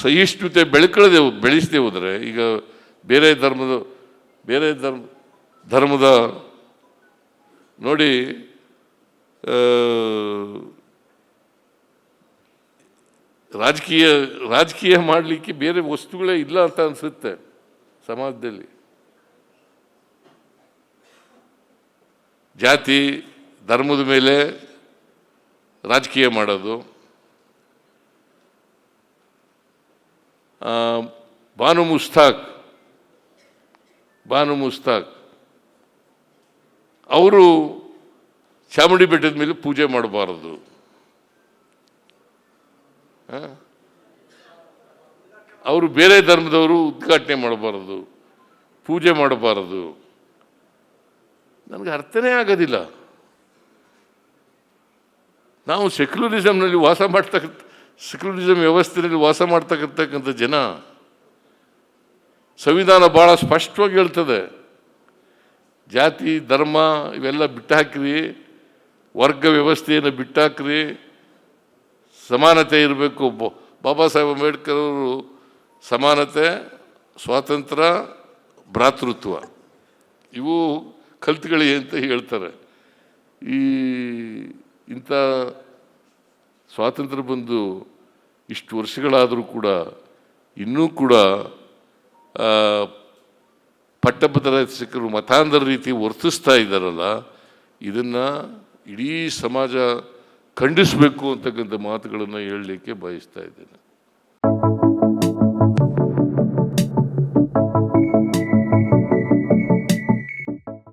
ಸಹಿಷ್ಣುತೆ ಬೆಳ್ಕೊಳ್ಳದೆ ಬೆಳೆಸದೆ ಹೋದರೆ ಈಗ ಬೇರೆ ಧರ್ಮದ, ಬೇರೆ ಧರ್ಮ, ಧರ್ಮದ ನೋಡಿ ರಾಜಕೀಯ ರಾಜಕೀಯ ಮಾಡಲಿಕ್ಕೆ ಬೇರೆ ವಸ್ತುಗಳೇ ಇಲ್ಲ ಅಂತ ಅನಿಸುತ್ತೆ ಸಮಾಜದಲ್ಲಿ. ಜಾತಿ, ಧರ್ಮದ ಮೇಲೆ ರಾಜಕೀಯ ಮಾಡೋದು. ಬಾನು ಮುಸ್ತಾಕ್ ಬಾನು ಮುಸ್ತಾಕ್ ಅವರು ಚಾಮುಂಡಿ ಬೆಟ್ಟದ ಮೇಲೆ ಪೂಜೆ ಮಾಡಬಾರದು. ಅವರು ಬೇರೆ ಧರ್ಮದವರು ಉದ್ಘಾಟನೆ ಮಾಡಬಾರದು. ಪೂಜೆ ಮಾಡಬಾರದು. ನನಗೆ ಅರ್ಥನೇ ಆಗೋದಿಲ್ಲ. ನಾವು ಸೆಕ್ಯುಲರಿಸಮ್ನಲ್ಲಿ ವಾಸ ಮಾಡ್ತಕ್ಕಂಥ ಸೆಕ್ಯುಲರಿಸಮ್ ವ್ಯವಸ್ಥೆಯಲ್ಲಿ ವಾಸ ಮಾಡ್ತಕ್ಕಂಥ ಜನ ಸಂವಿಧಾನ ಭಾಳ ಸ್ಪಷ್ಟವಾಗಿ ಹೇಳ್ತದೆ. ಜಾತಿ, ಧರ್ಮ ಇವೆಲ್ಲ ಬಿಟ್ಟಾಕ್ರಿ, ವರ್ಗ ವ್ಯವಸ್ಥೆಯನ್ನು ಬಿಟ್ಟಾಕ್ರಿ, ಸಮಾನತೆ ಇರಬೇಕು. ಬಾಬಾ ಸಾಹೇಬ್ ಅಂಬೇಡ್ಕರ್ ಅವರು ಸಮಾನತೆ ಸ್ವಾತಂತ್ರ್ಯ ಭ್ರಾತೃತ್ವ. ಇವು ಕಲ್ತುಗಳಿ ಅಂತ ಹೇಳ್ತಾರೆ. ಈ ಇಂಥ ಸ್ವಾತಂತ್ರ್ಯ ಬಂದು ಇಷ್ಟು ವರ್ಷಗಳಾದರೂ ಕೂಡ ಇನ್ನೂ ಕೂಡ ಪಟ್ಟಭದ್ರ ಶಿಕ್ಷಕರು ಮತಾಂಧರ ರೀತಿ ವರ್ತಿಸ್ತಾ ಇದ್ದಾರಲ್ಲ, ಇದನ್ನು ಇಡೀ ಸಮಾಜ ಖಂಡಿಸಬೇಕು ಅಂತಕ್ಕಂಥ ಮಾತುಗಳನ್ನು ಹೇಳಲಿಕ್ಕೆ ಬಯಸ್ತಾ ಇದ್ದೇನೆ.